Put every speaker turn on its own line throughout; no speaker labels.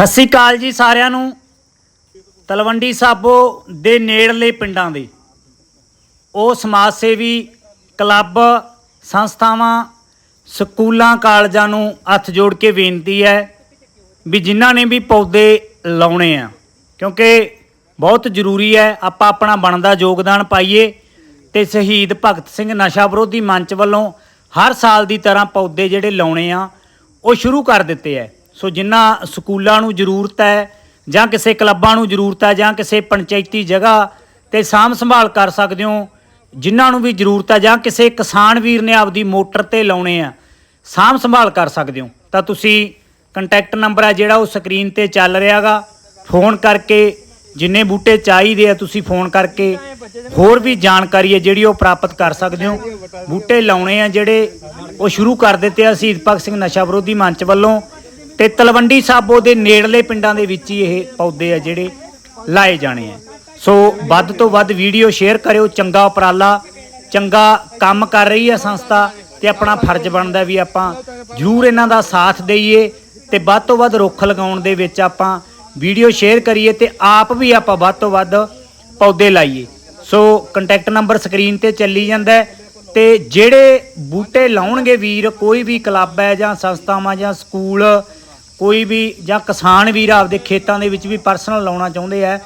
ਸਤਿ ਸ਼੍ਰੀ ਅਕਾਲ ਜੀ ਸਾਰਿਆਂ ਨੂੰ। ਤਲਵੰਡੀ ਸਾਬੋ ਦੇ ਨੇੜਲੇ ਪਿੰਡਾਂ ਦੇ। ਉਹ ਸਮਾਜ ਸੇਵੀ ਕਲੱਬ, ਸੰਸਥਾਵਾਂ, ਸਕੂਲਾਂ, ਕਾਲਜਾਂ ਨੂੰ ਹੱਥ ਜੋੜ ਕੇ ਬੇਨਤੀ ਹੈ ਵੀ ਜਿਨ੍ਹਾਂ ਨੇ ਵੀ ਪੌਦੇ ਲਾਉਣੇ ਆ, ਕਿਉਂਕਿ ਬਹੁਤ ਜ਼ਰੂਰੀ ਹੈ ਆਪਾਂ ਆਪਣਾ ਬਣਦਾ ਯੋਗਦਾਨ ਪਾਈਏ ਤੇ ਸ਼ਹੀਦ ਭਗਤ ਸਿੰਘ ਨਸ਼ਾ ਵਿਰੋਧੀ ਮੰਚ ਵੱਲੋਂ ਹਰ ਸਾਲ ਦੀ ਤਰ੍ਹਾਂ ਪੌਦੇ ਜਿਹੜੇ ਲਾਉਣੇ ਆ, ਉਹ ਸ਼ੁਰੂ ਕਰ ਦਿੱਤੇ ਹੈ। ਸੋ ਜਿਨ੍ਹਾਂ ਸਕੂਲਾਂ ਨੂੰ ਜ਼ਰੂਰਤ ਹੈ, ਜਾਂ ਕਿਸੇ ਕਲੱਬਾਂ ਨੂੰ ਜ਼ਰੂਰਤ ਹੈ, ਜਾਂ ਕਿਸੇ ਪੰਚਾਇਤੀ ਜਗ੍ਹਾ ਤੇ ਸਾਂਭ ਸੰਭਾਲ ਕਰ ਸਕਦੇ ਹੋ ਜਿਨ੍ਹਾਂ ਨੂੰ ਵੀ ਜ਼ਰੂਰਤ ਹੈ, ਜਾਂ ਕਿਸੇ ਕਿਸਾਨ ਵੀਰ ਨੇ ਆਪਦੀ ਮੋਟਰ ਤੇ ਲਾਉਣੇ ਆ, ਸਾਂਭ ਸੰਭਾਲ ਕਰ ਸਕਦੇ ਹੋ। ਤਾਂ ਤੁਸੀਂ ਕੰਟੈਕਟ ਨੰਬਰ ਹੈ ਜਿਹੜਾ ਉਹ ਸਕਰੀਨ ਤੇ ਚੱਲ ਰਿਹਾਗਾ। ਫੋਨ ਕਰਕੇ ਜਿੰਨੇ ਬੂਟੇ ਚਾਹੀਦੇ ਆ, ਤੁਸੀਂ ਫੋਨ ਕਰਕੇ ਹੋਰ ਵੀ ਜਾਣਕਾਰੀ ਹੈ ਜਿਹੜੀ ਉਹ ਪ੍ਰਾਪਤ ਕਰ ਸਕਦੇ ਹੋ। ਬੂਟੇ ਲਾਉਣੇ ਆ ਜਿਹੜੇ ਉਹ ਸ਼ੁਰੂ ਕਰ ਦਿੱਤੇ ਆ ਸ਼ਹੀਦ ਭਗਤ ਸਿੰਘ ਨਸ਼ਾ ਵਿਰੋਧੀ ਮੰਚ ਵੱਲੋਂ। ਤੇ ਤਲਵੰਡੀ ਸਾਬੋ ਦੇ ਨੇੜਲੇ ਪਿੰਡਾਂ ਦੇ ਵਿੱਚ ਹੀ ਇਹ ਪੌਦੇ ਆ ਜਿਹੜੇ ਲਾਏ ਜਾਣੇ ਆ। ਸੋ ਵੱਧ ਤੋਂ ਵੱਧ ਵੀਡੀਓ ਸ਼ੇਅਰ ਕਰਿਓ, ਚੰਗਾ ਉਪਰਾਲਾ, ਚੰਗਾ ਕੰਮ ਕਰ ਰਹੀ ਹੈ ਸੰਸਥਾ ਤੇ ਆਪਣਾ ਫਰਜ਼ ਬਣਦਾ ਵੀ ਆਪਾਂ ਜ਼ਰੂਰ ਇਹਨਾਂ ਦਾ ਸਾਥ ਦਈਏ ਤੇ ਵੱਧ ਤੋਂ ਵੱਧ ਰੁੱਖ ਲਗਾਉਣ ਦੇ ਵਿੱਚ ਆਪਾਂ ਵੀਡੀਓ ਸ਼ੇਅਰ ਕਰੀਏ ਤੇ ਆਪ ਵੀ ਆਪਾਂ ਵੱਧ ਤੋਂ ਵੱਧ ਪੌਦੇ ਲਾਈਏ। ਸੋ ਕੰਟੈਕਟ ਨੰਬਰ ਸਕਰੀਨ ਤੇ ਚੱਲੀ ਜਾਂਦਾ ਹੈ ਤੇ ਜਿਹੜੇ ਬੂਟੇ ਲਾਉਣਗੇ ਵੀਰ, ਕੋਈ ਵੀ ਕਲੱਬ ਹੈ ਜਾਂ ਸੰਸਥਾਵਾਂ ਜਾਂ ਸਕੂਲ ਕੋਈ ਵੀ ਜਾਂ ਕਿਸਾਨ ਵੀਰ ਆਪਦੇ ਖੇਤਾਂ ਦੇ ਵਿੱਚ ਵੀ ਪਰਸਨਲ ਲਾਉਣਾ ਚਾਹੁੰਦੇ ਆ,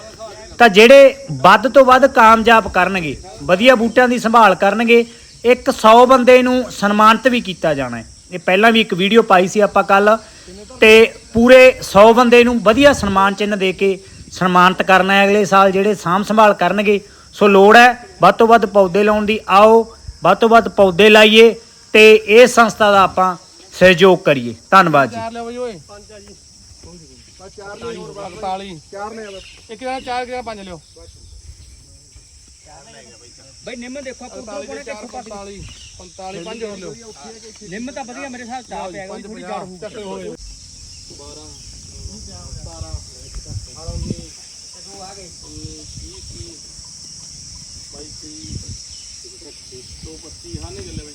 ਤਾਂ ਜਿਹੜੇ ਵੱਧ ਤੋਂ ਵੱਧ ਕਾਮਯਾਬ ਕਰਨਗੇ, ਵਧੀਆ ਬੂਟਿਆਂ ਦੀ ਸੰਭਾਲ ਕਰਨਗੇ, ਇੱਕ 100 ਬੰਦੇ ਨੂੰ ਸਨਮਾਨਿਤ ਵੀ ਕੀਤਾ ਜਾਣਾ ਹੈ। ਇਹ ਪਹਿਲਾਂ ਵੀ ਇੱਕ ਵੀਡੀਓ ਪਾਈ ਸੀ ਆਪਾਂ ਕੱਲ ਤੇ ਪੂਰੇ 100 ਬੰਦੇ ਨੂੰ ਵਧੀਆ ਸਨਮਾਨ ਚਿੰਨ੍ਹ ਦੇ ਕੇ ਸਨਮਾਨਿਤ ਕਰਨਾ ਹੈ। ਅਗਲੇ ਸਾਲ ਜਿਹੜੇ ਸਾਂਭ ਸੰਭਾਲ ਕਰਨਗੇ, ਸੋ ਲੋੜ ਹੈ ਵੱਧ ਤੋਂ ਵੱਧ ਪੌਦੇ ਲਾਉਣ ਦੀ। ਆਓ, ਵੱਧ ਤੋਂ ਵੱਧ ਪੌਦੇ ਲਾਈਏ ਤੇ ਇਸ ਸੰਸਥਾ ਦਾ ਆਪਾਂ ਸਹਿਯੋਗ ਕਰੀਏ ਧੰਨਵਾਦ ਜੀ
ਚਾਰ ਲਿਓ ਬਈ ਓਏ ਪੰਜ ਆ ਜੀ ਚਾਰ ਲਿਓ 45 ਚਾਰ ਨੇ ਇੱਕ ਜਣਾ ਚਾਰ ਕਿਹੜਾ ਪੰਜ ਲਿਓ
ਬਈ ਨਿੰਮ ਦੇਖੋ
45
ਕੋਲੇ
ਚਾਰ
ਦੇਖੋ
45 45 ਪੰਜ ਹੋਰ ਲਿਓ
ਨਿੰਮ ਤਾਂ ਵਧੀਆ ਮੇਰੇ ਹਿਸਾਬ ਚਾਹ ਪਿਆ ਕੋਈ ਥੋੜੀ ਹੋਊ
ਚੱਕੇ ਹੋਏ 12 17 18 19 ਆ ਗਏ 20 30 22 25 ਹਾਂ ਨਹੀਂ ਗੱਲੇ ਬਈ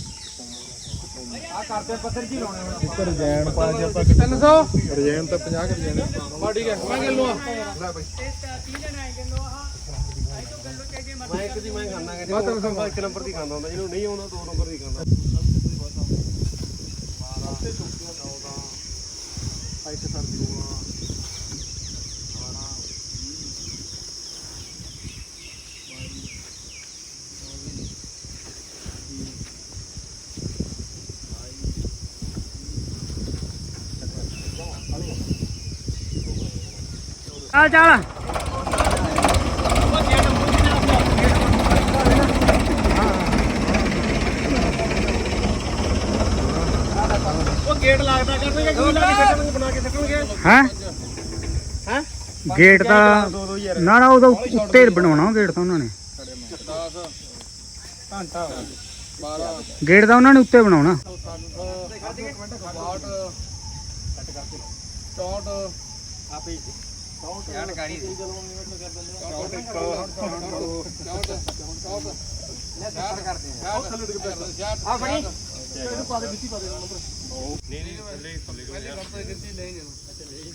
ਕੀ ਖੜਦੀ
ਰਜੈਨ ਪਾ ਕੇ ਆਪਾਂ
300
ਰਜੈਨ ਤਾਂ 50 ਕਰ ਜਾਣੇ
ਬਾ ਠੀਕ ਹੈ ਮੈਂ ਗੱਲ ਲੂਆ
ਮੈਂ ਇੱਕ ਦੀ ਮੈਂ ਖਾਣਾ ਕਿ ਮੈਂ ਤਾਂ ਇੱਕ ਨੰਬਰ ਦੀ ਖਾਂਦਾ ਹੁੰਦਾ ਜਿਹਨੂੰ ਨਹੀਂ ਆਉਂਦਾ ਦੋ ਨੰਬਰ ਦੀ ਖਾਂਦਾ ਇੱਕ ਸਰਦੀ
ਚੱਲ ਚੱਲ।
ਗੇਟ ਲੱਗਦਾ ਕਰਨਗੇ ਕਿਉਂ ਲਾ ਕੇ ਛੱਡਣਗੇ ਬਣਾ ਕੇ ਛੱਡਣਗੇ
ਹੈ?
ਹੈ?
ਗੇਟ ਦਾ ਨਾ ਨਾ ਉਹਦਾ ਉੱਤੇ ਬਣਾਉਣਾ ਗੇਟ ਤਾਂ ਉਹਨਾਂ ਨੇ।
10 ਘੰਟਾ 12
ਗੇਟ ਦਾ ਉਹਨਾਂ ਨੇ ਉੱਤੇ ਬਣਾਉਣਾ।
60
ਆਪੇ ਜਾਣਕਾਰੀ ਦੇ
ਆ। ਬਣੀ ਇਹਨੂੰ ਪਾ ਦੇ ਮਿੱਟੀ ਪਾ ਦੇ ਨੰਬਰ ਨਹੀਂ ਨਹੀਂ ਥੱਲੇ ਥੱਲੇ ਪਹਿਲੇ ਕਰਦੇ ਗਿਣਤੀ ਨਹੀਂ ਜਾਣਾ ਅੱਛਾ ਨਹੀਂ।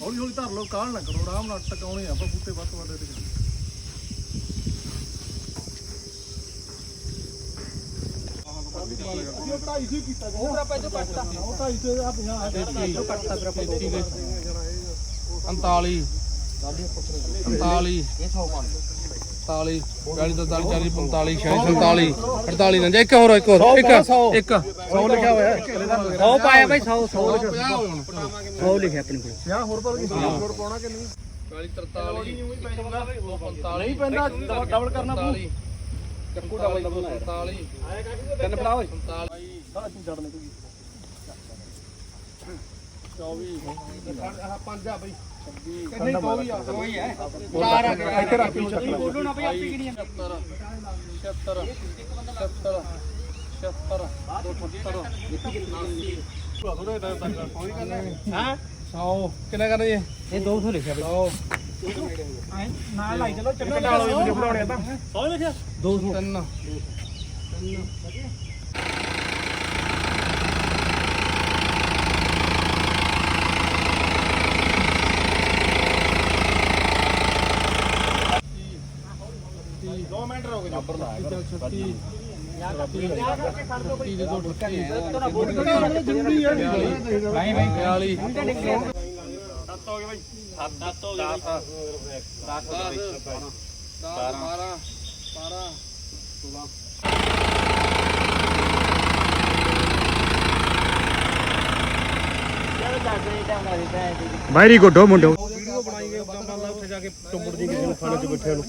ਹੌਲੀ ਹੌਲੀ ਧਰ ਲਓ ਕਾਹਲ ਨਾ ਕਰੋ ਆਰਾਮ ਨਾਲ ਟਕਾਉਣੇ ਆ ਆਪਾਂ ਬੂਟੇ ਵੱਧ ਤੋਂ ਵੱਧ ਇਹਦੇ ਚ ਉਹ ਢਾਈ ਸੌ ਕੀਤਾ ਗਿਆ ਉਹ ਆਪਾਂ ਇਹਦੇ ਕੱਟਤਾ ਉਹ ਢਾਈ ਸੌ ਆ 50 ਆ ਕੱਟਤਾ ਫਿਰ ਆਪਾਂ 45 45 45 40 ਤੋਂ 40 45 46 47 48 ਨਾ ਇੱਕ ਹੋਰ ਇੱਕ ਹੋਰ ਇੱਕ ਇੱਕ। 100 ਲਿਖਿਆ ਹੋਇਆ।
100 ਪਾਇਆ ਭਾਈ 100 100 100 ਲਿਖਿਆ ਆਪਣੇ ਕੋਲ।
50 ਹੋਰ ਪਰ ਹੋਰ ਪਾਉਣਾ ਕਿ ਨਹੀਂ
40 43 ਨਹੀਂ ਪੈਂਦਾ ਡਬਲ ਕਰਨਾ ਪਊ। ਚੱਕੂ ਡਬਲ ਡਬਲ 47
ਤਿੰਨ ਫੜਾ ਓਏ।
47 ਸਾਲਾ ਤੂੰ ਛੱਡ ਨਹੀਂ 24 ਆਹ ਪੰਜ ਆ ਬਈ 26 ਨਹੀਂ 24 ਆ
ਕੋਈ ਹੈ।
ਚਾਰ ਆ ਗਿਆ ਇੱਥੇ ਰੱਖ
ਨਹੀਂ ਬੋਲੋ ਨਾ ਬਈ ਆਪੇ ਕਿਹੜੀ
76 76 77 76 ਹਾਂ 100 ਕਿੰਨਾ ਕਰਨਾ ਜੀ
ਇਹ 200 ਲਿਖਿਆ ਬਈ।
100
ਨਾਲ ਲਾਈ ਚਲੋ
ਕਿੰਨਾ ਨਾਲ ਹੋਈ ਵੀਡੀਓ ਬਣਾਉਣੇ ਤਾਂ 100 ਲਿਖਿਆ
200
ਤਿੰਨ ਦੋ ਮਿੰਟ ਜਾ ਨੰਬਰ ਲਾ ਜ਼ਰੂਰੀ ਹੈ
ਨਹੀਂ ਬਈ
42
ਸੱਤ ਹੋ ਗਏ ਬਾਈ?
10 12 12
ਵੈਰੀ ਗੁੱਡ ਹੋ ਮੁੰਡੋ।
ਵੀਡੀਓ ਬਣਾਈ ਗਏ ਉਦਾਂ ਲਾ ਉੱਥੇ ਜਾ ਕੇ ਟੁੰਬੜ ਜੀ ਕਿਸੇ ਨੂੰ ਖਾਣੇ 'ਚ ਬੈਠੇ ਨੂੰ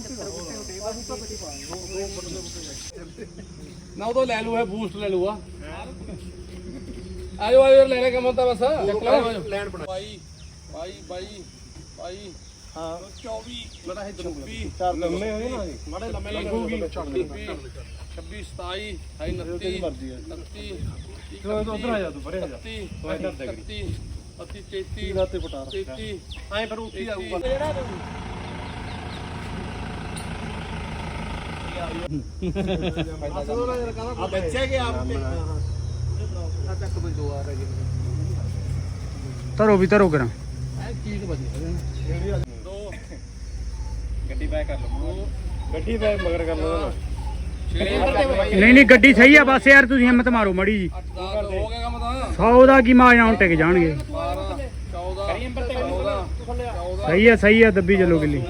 ਨਾ ਉਹ ਤਾਂ ਲੈ ਲੂ ਹੈ ਬੂਸਟ ਲੈ ਲੂਆ ਆਜੋ ਆਜੋ ਲੈ ਲੈ ਕੰਮ ਤਾਂ ਬਸ। ਚੱਕ ਲੈ ਲੈਣ ਬਣਾ। ਬਾਈ ਬਾਈ ਬਾਈ। ਬਾਈ ਹਾਂ 24 ਮੇਰਾ ਇਹ 26 ਚਾਰ ਲੰਮੇ ਹੋਏ ਨਾ ਮਾੜੇ ਲੰਮੇ ਲੱਗੂਗੀ। 26 27 28 29 30 ਚਲੋ ਉਧਰ ਆ ਜਾ ਤੂੰ ਪਰੇ ਆ ਜਾ। 30 31 32 33 ਰਾਤੇ ਪਟਾਰ। 33 ਐਂ ਫਿਰ ਉੱਥੇ ਆਊਗਾ। ਆ ਬੱਚੇ ਕੇ ਆਪ
ਧਰੋ ਵੀ ਧਰੋ ਕਰਾਂ
ਚੀਜ਼ ਬਚੀ ਦੋ
ਗੱਡੀ ਬੈਕ ਕਰ ਲਓ
ਗੱਡੀ ਪੈ ਮਗਰ ਕਰ ਲਓ
ਨਹੀਂ ਨਹੀਂ, ਗੱਡੀ ਸਹੀ ਆ, ਬਸ ਯਾਰ ਤੁਸੀਂ ਹਿੰਮਤ ਮਾਰੋ ਮੜੀ ਜੀ।
8 10 ਹੋ ਗਿਆ ਕੰਮ ਤਾਂ
100 ਦਾ ਕੀ ਮਾਜ ਨਾਲ ਟਿਕ ਜਾਣਗੇ। ਸਹੀ ਆ ਸਹੀ ਆ, ਦੱਬੀ ਚਲੋ ਗਿੱਲੀ।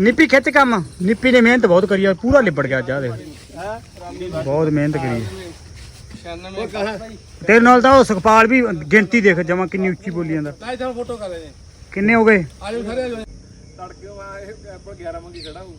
ਨਿੱਪੀ ਖਿੱਚ ਕੰਮ। ਨਿੱਪੀ ਨੇ ਮਿਹਨਤ ਬਹੁਤ ਕਰੀ ਆ, ਪੂਰਾ ਲਿਬੜ ਗਿਆ ਜਾ ਦੇ ਬਹੁਤ ਮਿਹਨਤ ਕਰੀ
96
ਤੇਰੇ ਨਾਲ ਤਾਂ ਉਹ ਸੁਖਪਾਲ ਵੀ ਗਿਣਤੀ ਦੇਖ ਜਮਾ ਕਿੰਨੀ ਉੱਚੀ ਬੋਲੀ ਜਾਂਦਾ।
ਲੈ ਇੱਥੇ ਫੋਟੋ ਕਰ ਲੈ
ਕਿੰਨੇ ਹੋ ਗਏ?
ਆਜੋ ਸਾਰੇ। ਆਜੋ
ਤੜਕੇ ਆ ਇਹ ਐਪਲ 11 ਮੰਗੀ ਖੜਾ ਹੂੰ